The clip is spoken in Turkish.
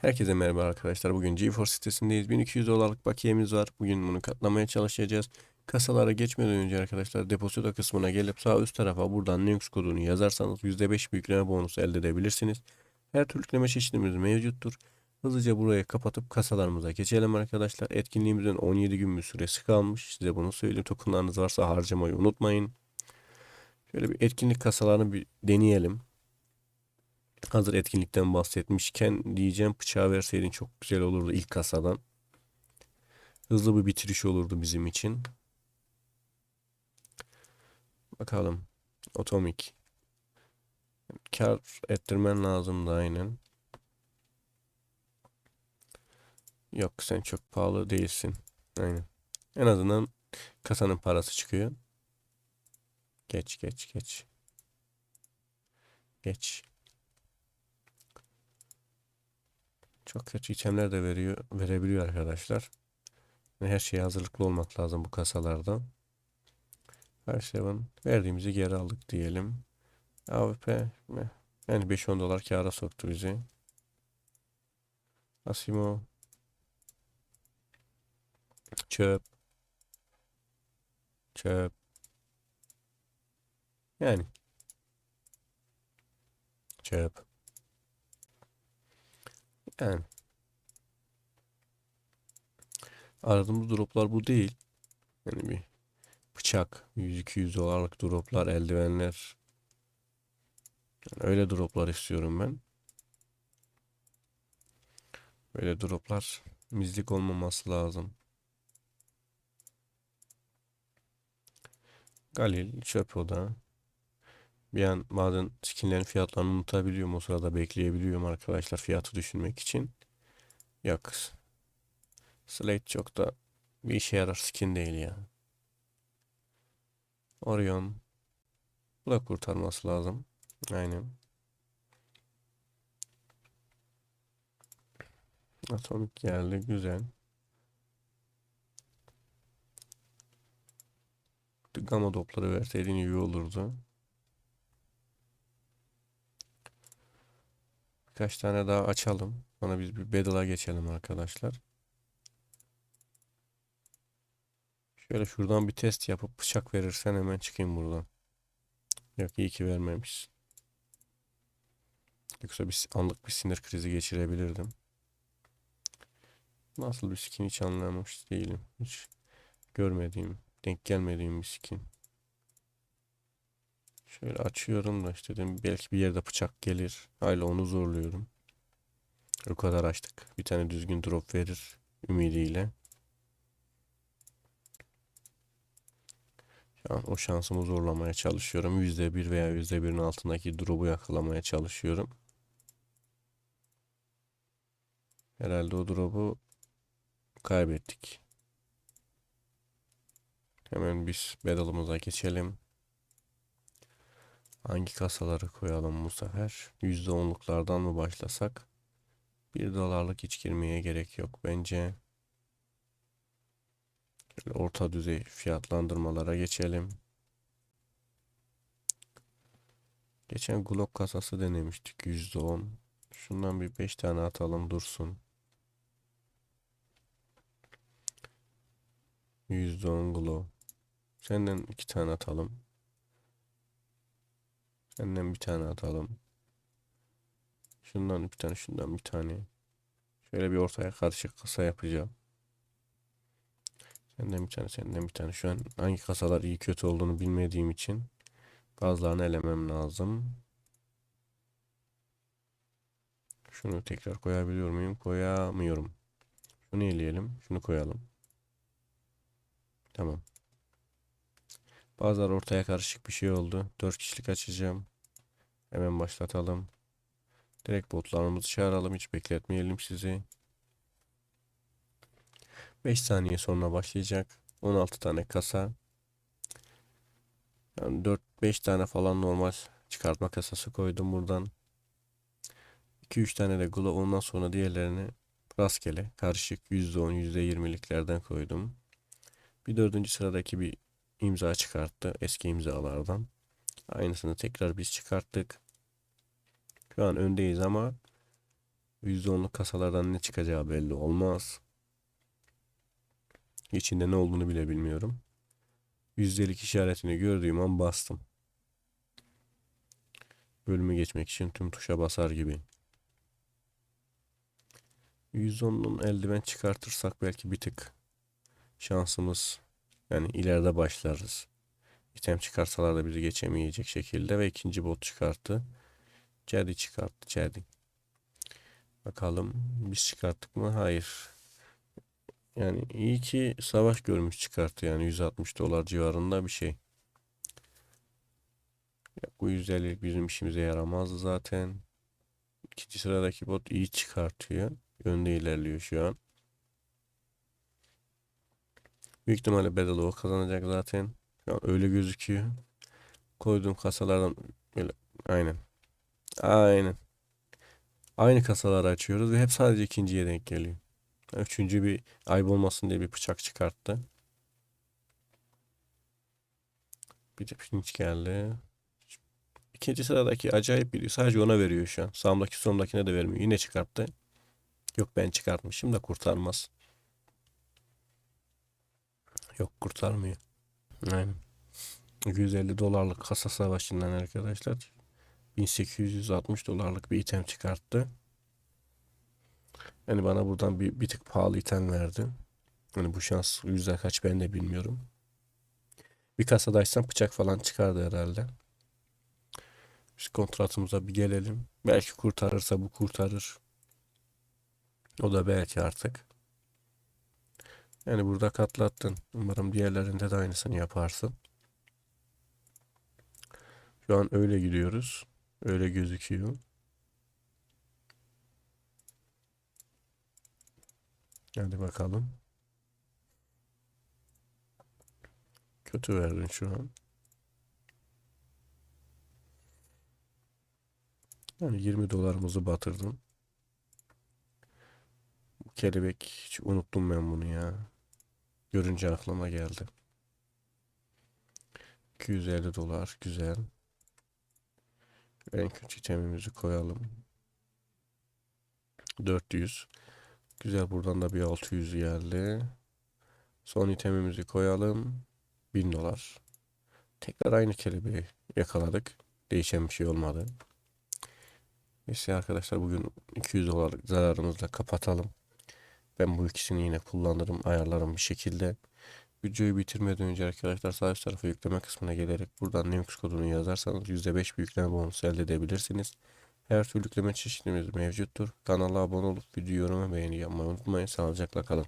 Herkese merhaba arkadaşlar. Bugün GeForce sitesindeyiz. 1200 dolarlık bakiyemiz var. Bugün bunu katlamaya çalışacağız. Kasalara geçmeden önce arkadaşlar depozito kısmına gelip sağ üst tarafa buradan Linux kodunu yazarsanız %5 büyükleme bonusu elde edebilirsiniz. Her türlü yükleme çeşitimiz mevcuttur. Hızlıca burayı kapatıp kasalarımıza geçelim arkadaşlar. Etkinliğimizin 17 gün bir süresi kalmış. Size bunu söyleyeyim. Tokenlarınız varsa harcamayı unutmayın. Şöyle bir etkinlik kasalarını bir deneyelim. Hazır etkinlikten bahsetmişken diyeceğim bıçağı verseydin çok güzel olurdu ilk kasadan. Hızlı bir bitiriş olurdu bizim için. Bakalım. Otomik. Kar ettirmen lazımdı aynen. Yok sen çok pahalı değilsin. Aynen. En azından kasanın parası çıkıyor. Geç geç geç. Geç. Çok kötü itemler de veriyor, verebiliyor arkadaşlar. Her şeye hazırlıklı olmak lazım bu kasalarda. Her şeyden verdiğimizi geri aldık diyelim. AWP mi? Yani 5-10 dolar kâra soktu bizi. Asimo. Çöp. Çöp. Yani. Çöp. Yani. Aradığımız droplar bu değil. Yani bir bıçak, 100-200 dolarlık droplar, eldivenler. Yani öyle droplar istiyorum ben. Böyle droplar mizlik olmaması lazım. Galil, çöp oda. Bir an bazen skinlerin fiyatlarını unutabiliyorum. O sırada bekleyebiliyorum arkadaşlar fiyatı düşünmek için. Yok. Slate çok da bir işe yarar skin değil ya. Orion. Bu da kurtarması lazım. Aynen. Atomik geldi. Güzel. Gamma dopları verseydin iyi olurdu. Birkaç tane daha açalım. Sonra biz bir battle'a geçelim arkadaşlar. Şöyle şuradan bir test yapıp bıçak verirsen hemen çıkayım buradan. Yok iyi ki vermemiş. Yoksa bir anlık bir sinir krizi geçirebilirdim. Nasıl bir skin hiç anlamış değilim. Hiç görmediğim, denk gelmediğim bir skin. Şöyle açıyorum da işte dedim belki bir yerde bıçak gelir. Hala onu zorluyorum. O kadar açtık. Bir tane düzgün drop verir ümidiyle. Şu an o şansımı zorlamaya çalışıyorum. %1 veya %1'in altındaki drop'u yakalamaya çalışıyorum. Herhalde o drop'u kaybettik. Hemen biz battle'ımıza geçelim. Hangi kasaları koyalım bu sefer? %10'luklardan mı başlasak? 1 dolarlık hiç girmeye gerek yok bence. Şöyle orta düzey fiyatlandırmalara geçelim. Geçen Glock kasası denemiştik %10. Şundan bir 5 tane atalım dursun. %10 Glock. Senden 2 tane atalım. Senden bir tane atalım. Şundan bir tane, şundan bir tane. Şöyle bir ortaya karışık kasa yapacağım. Senden bir tane, senden bir tane. Şu an hangi kasalar iyi kötü olduğunu bilmediğim için bazılarını elemem lazım. Şunu tekrar koyabiliyor muyum? Koyamıyorum. Şunu eleyelim. Şunu koyalım. Tamam. Bazıları ortaya karışık bir şey oldu. 4 kişilik açacağım. Hemen başlatalım. Direkt botlarımızı çağıralım. Hiç bekletmeyelim sizi. 5 saniye sonra başlayacak. 16 tane kasa. Yani 4-5 tane falan normal çıkartma kasası koydum buradan. 2-3 tane de glow ondan sonra diğerlerini rastgele karışık %10 %20'liklerden koydum. Bir dördüncü sıradaki bir imza çıkarttı eski imzalardan. Aynısını tekrar biz çıkarttık. Şu an öndeyiz ama %10'luk kasalardan ne çıkacağı belli olmaz. İçinde ne olduğunu bile bilmiyorum. Yüzdelik işaretini gördüğüm an bastım. Bölümü geçmek için tüm tuşa basar gibi. 110'un eldiven çıkartırsak belki bir tık şansımız yani ileride başlarız. İtem çıkarsalar da bizi geçemeyecek şekilde ve ikinci bot çıkarttı. Cedi çıkarttı Cedi. Bakalım biz çıkarttık mı? Hayır. Yani iyi ki savaş görmüş çıkarttı yani 160 dolar civarında bir şey. Ya bu 150 bizim işimize yaramazdı zaten. İkinci sıradaki bot iyi çıkartıyor. Önde ilerliyor şu an. Büyük ihtimalle o kazanacak zaten. An öyle gözüküyor. Koyduğum kasalardan böyle aynen. Aynen. Aynı kasaları açıyoruz ve hep sadece ikinciye denk geliyor. Üçüncü bir ayıp olmasın diye bir bıçak çıkarttı. Bir de pirinç geldi. İkinci sıradaki acayip biri. Sadece ona veriyor şu an. Sağımdaki solumdakine de vermiyor. Yine çıkarttı. Yok ben çıkartmışım da kurtarmaz. Yok kurtarmıyor. Aynen. 250 dolarlık kasa savaşından arkadaşlar 1860 dolarlık bir item çıkarttı. Yani bana buradan bir, bir tık pahalı item verdi. Yani bu şans yüzde kaç ben de bilmiyorum. Bir kasada açsam bıçak falan çıkardı herhalde. Biz kontratımıza bir gelelim. Belki kurtarırsa bu kurtarır. O da belki artık. Yani burada katlattın. Umarım diğerlerinde de aynısını yaparsın. Şu an öyle gidiyoruz. Öyle gözüküyor. Hadi bakalım. Kötü verdin şu an. Yani 20 dolarımızı batırdın. Bu kelebek hiç unuttum ben bunu ya. Görünce aklıma geldi. 250 dolar güzel. En kötü itemimizi koyalım. 400. Güzel buradan da bir 600 geldi. Son itemimizi koyalım. 1000 dolar. Tekrar aynı kelebeği yakaladık. Değişen bir şey olmadı. Neyse arkadaşlar bugün 200 dolarlık zararımızla kapatalım. Ben bu ikisini yine kullanırım, ayarlarım bir şekilde. Videoyu bitirmeden önce arkadaşlar sağ üst tarafa yükleme kısmına gelerek buradan Linux kodunu yazarsanız %5 bir yükleme bonusu elde edebilirsiniz. Her türlü yükleme çeşitimiz mevcuttur. Kanala abone olup video yorum ve beğeni yapmayı unutmayın. Sağlıcakla kalın.